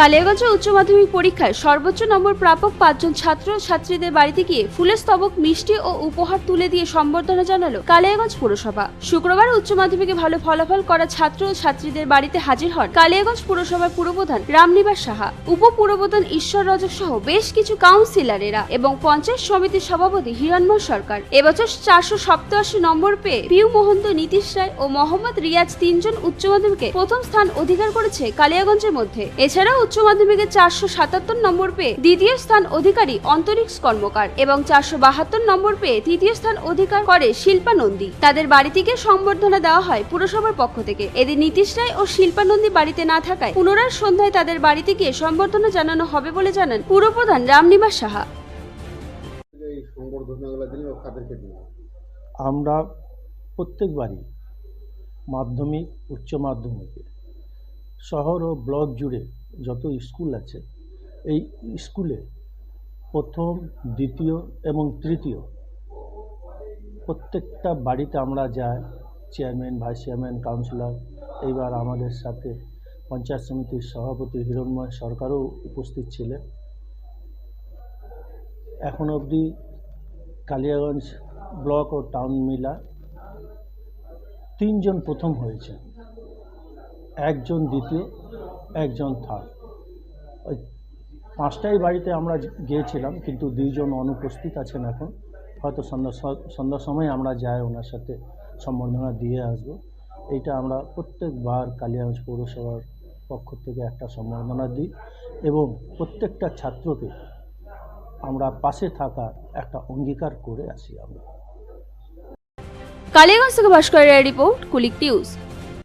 কালিয়াগঞ্জে উচ্চ মাধ্যমিক পরীক্ষায় সর্বোচ্চ নম্বর প্রাপক পাঁচজন ছাত্র ছাত্রীদের বাড়িতে গিয়ে ফুলের স্তবক, মিষ্টি ও উপহার তুলে দিয়ে সম্বর্ধনা জানালো কালিয়াগঞ্জ পুরসভা। শুক্রবার উচ্চ মাধ্যমিকে ভালো ফলাফল করা ছাত্র ও ছাত্রীদের বাড়িতে হাজির হন কালিয়াগঞ্জ পুরসভার পুরপ্রধান রামনিবাস সাহা। উপ পুরপ্রধান ঈশ্বর রজক সহ বেশ কিছু কাউন্সিলরেরা এবং পঞ্চায়েত সমিতির সভাপতি হিরণময় সরকার। এবছর চারশো সপ্তাশি নম্বর পেয়ে পিউ মোহন্ত, নীতিশ রায় ও মোহাম্মদ রিয়াজ তিনজন উচ্চ মাধ্যমিকে প্রথম স্থান অধিকার করেছে কালিয়াগঞ্জের মধ্যে। এছাড়া উচ্চ মাধ্যমিকে চারশো সাতাত্তর নম্বর পেয়ে দ্বিতীয় স্থান অধিকারী অন্তরিক্স কর্মকার এবং চারশো বাহাত্তর নম্বর পেয়ে তৃতীয় স্থান অধিকার করে শিল্পা নন্দী। তাদের বাড়ি থেকে সম্বর্ধনা দেওয়া হয় পুরসভার পক্ষ থেকে। এদিন নীতিশ রায় ও শিল্পা নন্দী বাড়িতে না থাকায় পুনরায় সন্ধ্যায় তাদের বাড়িতে গিয়ে সম্বর্ধনা জানানো হবে বলে জানান পুরপ্রধান রামনিবাস সাহা। আমরা প্রত্যেকবারই মাধ্যমিক উচ্চ মাধ্যমিকে শহর ও ব্লক জুড়ে যত স্কুল আছে, এই স্কুলে প্রথম, দ্বিতীয় এবং তৃতীয় প্রত্যেকটা বাড়িতে আমরা যাই, চেয়ারম্যান, ভাইস চেয়ারম্যান, কাউন্সিলর, এইবার আমাদের সাথে পঞ্চায়েত সমিতির সভাপতি হিরণময় সরকারও উপস্থিত ছিলেন। এখন অবধি কালিয়াগঞ্জ ব্লক ও টাউন মিলা তিনজন প্রথম হয়েছে একজন দ্বিতীয়, একজন থার্ড ওই পাঁচটাই বাড়িতে আমরা গিয়েছিলাম, কিন্তু দুইজন অনুপস্থিত আছেন এখন। হয়তো সন্ধ্যা সন্ধ্যার সময় আমরা যাই ওনার সাথে সম্বর্ধনা দিয়ে আসব। এইটা আমরা প্রত্যেকবার কালিয়াগঞ্জ পৌরসভার পক্ষ থেকে একটা সম্বর্ধনা দিই এবং প্রত্যেকটা ছাত্রকে আমরা পাশে থাকার একটা অঙ্গীকার করে আসি আমরা। কালিয়াগঞ্জ থেকে ভাস্করের রিপোর্ট, কুলিক নিউজ।